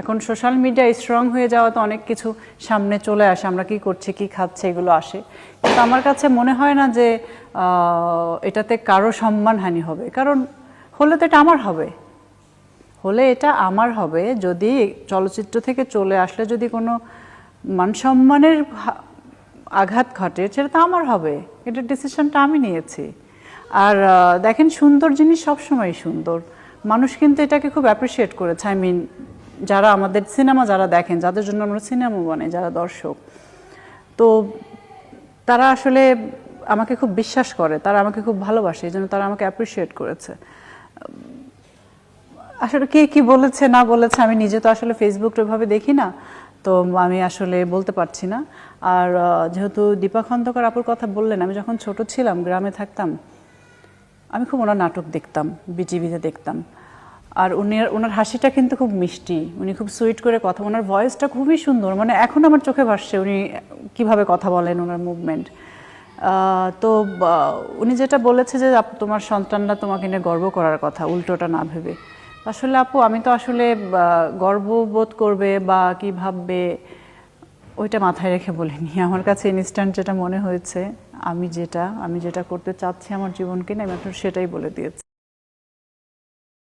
এখন social media strong হয়ে যাওয়া তো অনেক কিছু সামনে চলে আসে, আমরা কি করছি, কি খাচ্ছে, এগুলো আসে। কিন্তু আমার কাছে মনে হয় না যে এটাতে কারও সম্মানহানি হবে। কারণ হলে তো এটা আমার হবে। হলে এটা আমার হবে যদি চলচ্চিত্র থেকে চলে আসলে যদি কোনো মান সম্মানের আঘাত ঘটে, সেটা তো আমার হবে। এটা ডিসিশনটা আমি নিয়েছি। আর দেখেন সুন্দর জিনিস সবসময় সুন্দর। মানুষ কিন্তু এটাকে খুব অ্যাপ্রিসিয়েট করেছে। আই মিন যারা আমাদের সিনেমা যারা দেখেন, যাদের জন্য আমরা সিনেমা বানাই, যারা দর্শক, তো তারা আসলে আমাকে খুব বিশ্বাস করে, তারা আমাকে খুব ভালোবাসে, এই জন্য তারা আমাকে অ্যাপ্রিসিয়েট করেছে। আসলে কে কি বলেছে, না বলেছে, আমি নিজে তো আসলে ফেসবুক ওইভাবে দেখি না, তো আমি আসলে বলতে পারছি না। আর যেহেতু দীপা খন্দকার আপুর কথা বললেন, আমি যখন ছোট ছিলাম, গ্রামে থাকতাম, আমি খুব ওনার নাটক দেখতাম বিটিভিতে দেখতাম। আর উনি ওনার হাসিটা কিন্তু খুব মিষ্টি। উনি খুব সুইট করে কথা ওনার ভয়েসটা খুবই সুন্দর। মানে এখন আমার চোখে ভাসছে উনি কীভাবে কথা বলেন ওনার মুভমেন্ট তো উনি যেটা বলেছে যে তোমার সন্তানরা তোমাকে নিয়ে গর্ব করার কথা, উল্টোটা না ভেবে। আসলে আপু, আমি তো আসলে গর্ববোধ করবে বা, কি ভাববে, ওইটা মাথায় রেখে বলিনি। আমার কাছে ইনস্ট্যান্ট যেটা মনে হয়েছে, আমি যেটা আমি যেটা করতে চাচ্ছি আমার জীবনকে না আমি সেটাই বলে দিয়েছি।